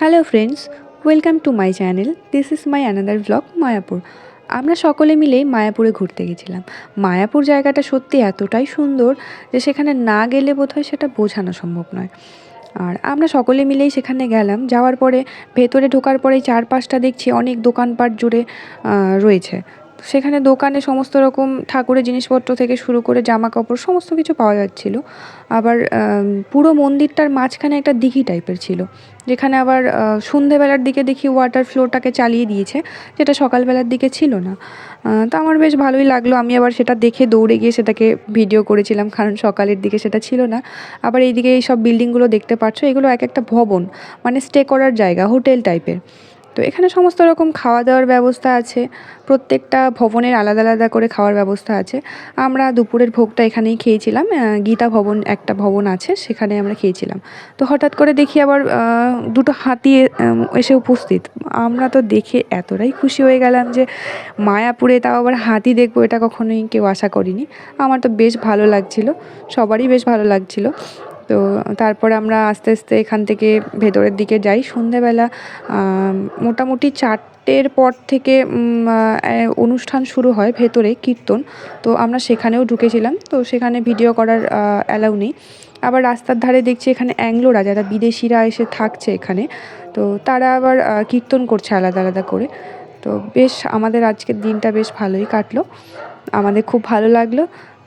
Hello friends welcome to my channel this is my another blog Mayapur আমরা সকলে মিলেই মায়াপুরে ঘুরতে গেছিলাম। মায়াপুর জায়গাটা সত্যি এতটাই সুন্দর যে সেখানে না গেলে বোধহয় সেটা বোঝানো সম্ভব নয়। আর আমরা সকলে মিলেই সেখানে গেলাম। যাওয়ার পরে ভেতরে ঢোকার পরেই চারপাশটা দেখছি অনেক দোকানপাট জুড়ে রয়েছে। সেখানে দোকানে সমস্ত রকম ঠাকুরের জিনিসপত্র থেকে শুরু করে জামা কাপড় সমস্ত কিছু পাওয়া যাচ্ছিল। আবার পুরো মন্দিরটার মাঝখানে একটা দিঘি টাইপের ছিল, যেখানে আবার সন্ধেবেলার দিকে দেখি ওয়াটার ফ্লোটাকে চালিয়ে দিয়েছে, যেটা সকালবেলার দিকে ছিল না। তো আমার বেশ ভালোই লাগল, আমি আবার সেটা দেখে দৌড়ে গিয়ে সেটাকে ভিডিও করেছিলাম, কারণ সকালের দিকে সেটা ছিল না। আবার এইদিকে এই সব বিল্ডিংগুলো দেখতে পাচ্ছ, এগুলো এক একটা ভবন মানে স্টে করার জায়গা হোটেল টাইপের তো এখানে সমস্ত রকম খাওয়া দাওয়ার ব্যবস্থা আছে। প্রত্যেকটা ভবনের আলাদা আলাদা করে খাওয়ার ব্যবস্থা আছে। আমরা দুপুরের ভোগটা এখানেই খেয়েছিলাম। গীতা ভবন একটা ভবন আছে, সেখানে আমরা খেয়েছিলাম। তো হঠাৎ করে দেখি আবার দুটো হাতি এসে উপস্থিত। আমরা তো দেখে এতটাই খুশি হয়ে গেলাম যে, মায়াপুরে তাও আবার হাতি দেখব এটা কখনোই কেউ আশা করিনি। আমার তো বেশ ভালো লাগছিল। সবারই বেশ ভালো লাগছিল। তো তারপরে আমরা আস্তে আস্তে এখান থেকে ভেতরের দিকে যাই। সন্ধেবেলা মোটামুটি চারটের পর থেকে অনুষ্ঠান শুরু হয় ভেতরে, কীর্তন। তো আমরা সেখানেও ঢুকেছিলাম। তো সেখানে ভিডিও করার অ্যালাউ নেই। আবার রাস্তার ধারে দেখছি এখানে অ্যাংলোরা, যারা বিদেশিরা এসে থাকছে এখানে। তো তারা আবার কীর্তন করছে আলাদা আলাদা করে। তো বেশ, আমাদের আজকের দিনটা বেশ ভালোই কাটলো। আমাদের খুব ভালো লাগল।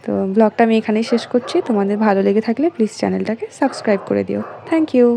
তো ব্লগটা আমি এখানেই শেষ করছি। তোমাদের ভালো লেগে থাকলে প্লিজ চ্যানেলটাকে সাবস্ক্রাইব করে দিও। Thank you